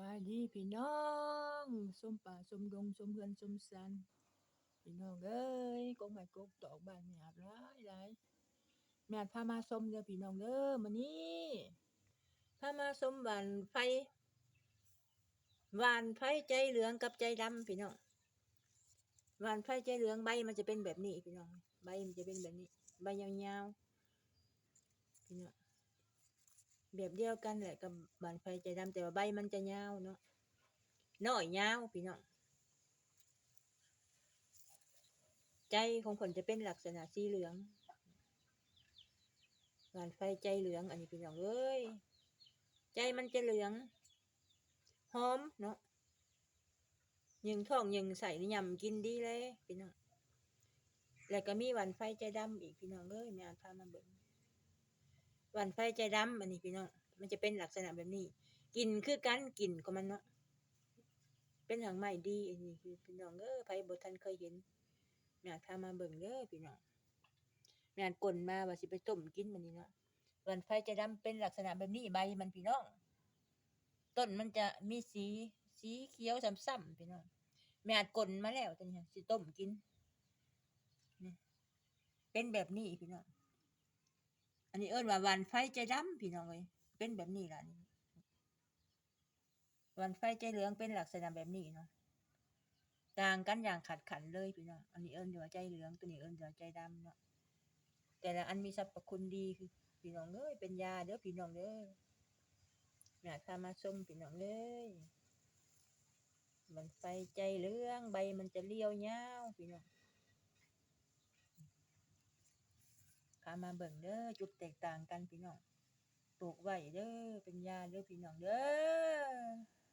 บายดีพี่น้องสมป่าสมดงสมเฮือนสมสันพี่น้องเอ้ยกงไม้กกตอกบ้านแม่อาบหลายหลายแม่พามาสมเด้อพี่น้องเด้อมื้อนี้พามาสมหวานไฟหวานไฟใจเหลืองกับใจดำพี่น้องหวานไฟใจเหลืองใบมันจะเป็นแบบนี้พี่น้องใบมันจะเป็นแบบนี้ ใบยาวๆพี่น้อง แบบเดียวกันแหละกับบานไฟใจดำแต่ว่าใบมันจะยาวเนาะน้อยยาวพี่น้องใจของผลจะเป็นลักษณะสีเหลืองบานไฟใจเหลือง อันนี้พี่น้องเอ้ยใจมันจะเหลืองหอมเนาะยิงท้องยิงใส่นี่ยำกินดีเลยพี่น้องแล้วก็มีหวานไฟใจดำอีกพี่น้องเอ้ยแม่อ่านพามาเบิ่ง หวานไฟใจดำอันนี้พี่น้องมันจะเป็นลักษณะแบบนี้ กินคือกันกินของมันเนาะเป็นหางใหม่ดีอันนี้คือพี่น้องเออไผบ่ทันเคยเห็นแม่อาจพามาเบิ่งเด้อพี่น้องแม่อาจกลนมาว่าสิไปต้มกินมันนี้เนาะหวานไฟใจดำเป็นลักษณะแบบนี้ใบมันพี่น้องต้นมันจะมีสีสีเขียวซ้ำๆพี่น้องแม่อาจกลนมาแล้วตอนนี้สิต้มกินเป็นแบบนี้พี่น้อง อันนี้เอิ้นว่าวานไฟใจดำพี่น้องเอ้ยเป็นแบบนี้ล่ะนี่วานไฟใจเหลืองเป็นลักษณะแบบนี้เนาะต่างกันอย่างขัดขันเลยพี่น้องอันนี้เอิ้นว่าใจเหลืองตัวนี้เอิ้นว่าใจดำเนาะแต่ละอันมีสรรพคุณดีคือพี่น้องเอ้ยเป็นยาเด้อพี่น้องเด้ออยากทามาส้มพี่น้องเอ้ยมันไฟใจเหลืองใบมันจะเลี้ยวยาวพี่น้อง พา มาเบิ่งเด้อจุดแตกต่างกันพี่น้องปลูกไว้เด้อเป็นยาเด้อพี่น้องเด้อ